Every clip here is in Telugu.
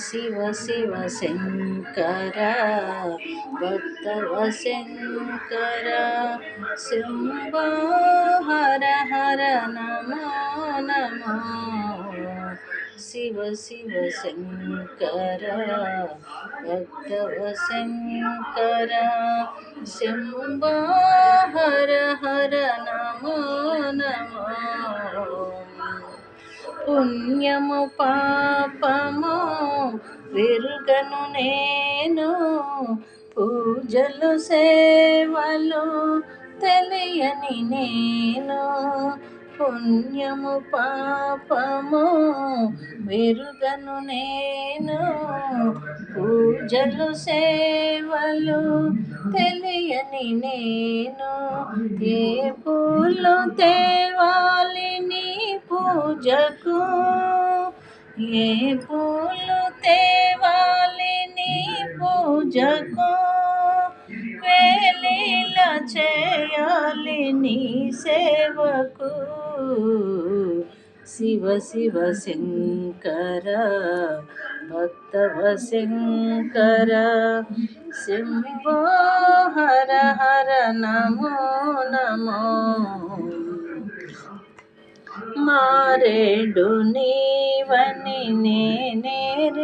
శివ శివ శంకర భక్తవ శంకర శంభో హర హర నమో నమో. శివ శివ శంకర భక్తవ శంకర శంభో హర హర నమో నమో. పుణ్యము పాపము విరుగను నేను పూజలు సేవలు తెలియని నేను. పుణ్యము పాపము వెరుగను నేను. పూజలు సేవలు తెలియని నేను. ఏ పూలు తేవాలి నీ పూజకు? ఏ పూలు తేవాలి నీ పూజకు? వేలీల చేయాలి నీ సేవకు. శివ శివ శంకర భక్తవ శంకర. శంభో హర హర నమో నమో. మారేడు నీవని నేనేరితేనా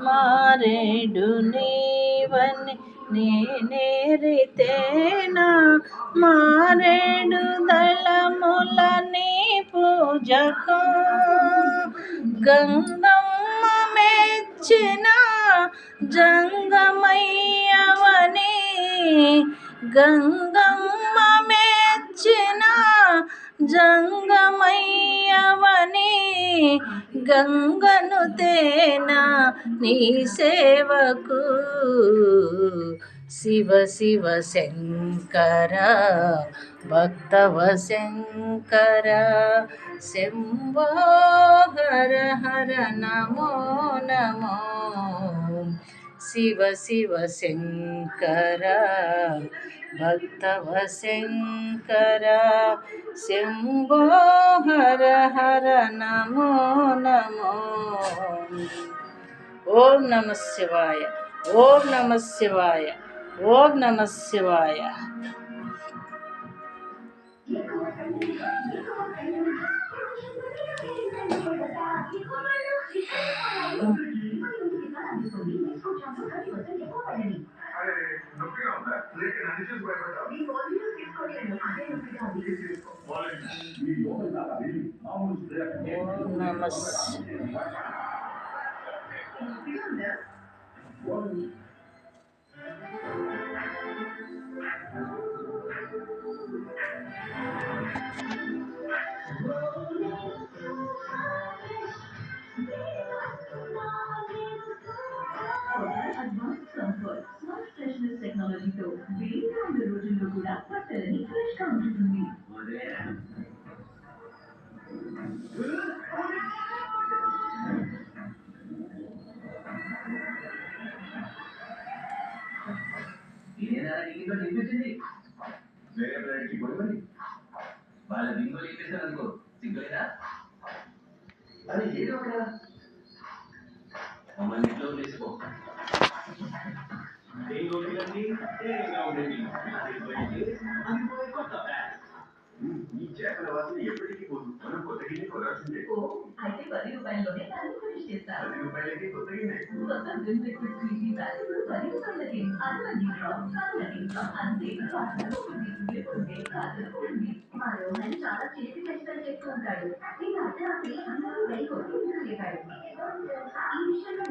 మారేడు నీవని నేనేరితేనా మారేడు దళ జకా గంగమ్మ మెచ్చిన జంగమయ్యవని. గంగమ్మ మెచ్చిన జంగమయ్యవని. గంగను తేనా నీ సేవకు. శివ శివ శంకర భక్తవ శంకర శంభో హర హర నమో నమో. శివ శివ శంకర భక్తవ శంకర శంభో హర హర నమో నమో. ఓం నమ శివాయ ఓం నమ శివాయ. ఓం నమ శివాయ ఓం టెక్నాలజీతో వేడిగా ఉండే రోజుల్లో కూడా బట్టలని ఫ్రెష్గా ఉంచుతుంది వేరే బ్రాండ్కి వాళ్ళ బింగో ఇప్పిస్తాను అనుకో సిగ్గులేదా అది ఏదో ఒక మమ్మల్ని ఇంట్లో తీసుకో ఏం కొనుగోలండి ఏగా ఉండండి అది పోయింది అది పోయి కొత్త బ్యాగ్. ఈ చేపల వాసన ఎప్పటికీ పోదు మనం కొత్త గిన్నె కొనాల్సిందే ఓ అయితే పది రూపాయల్లోనే దాన్ని ఫినిష్ చేస్తారు. పది రూపాయలకి కొత్త గిన్నె కొత్త బిల్ లిక్విడ్ క్రీమీ బ్యాగ్ ఇప్పుడు పది రూపాయలకి అరవై డ్రాప్ పది అంతే వాసనకు ఉంది లేకుంటే కాదు ఉంది మా రోహన్ చాలా చేతి కష్టాలు చేస్తూ ఉంటాడు. ఈ అర్ధరాత్రి అందరూ వెళ్ళి కొట్టి చెప్పాడు ఈ విషయంలో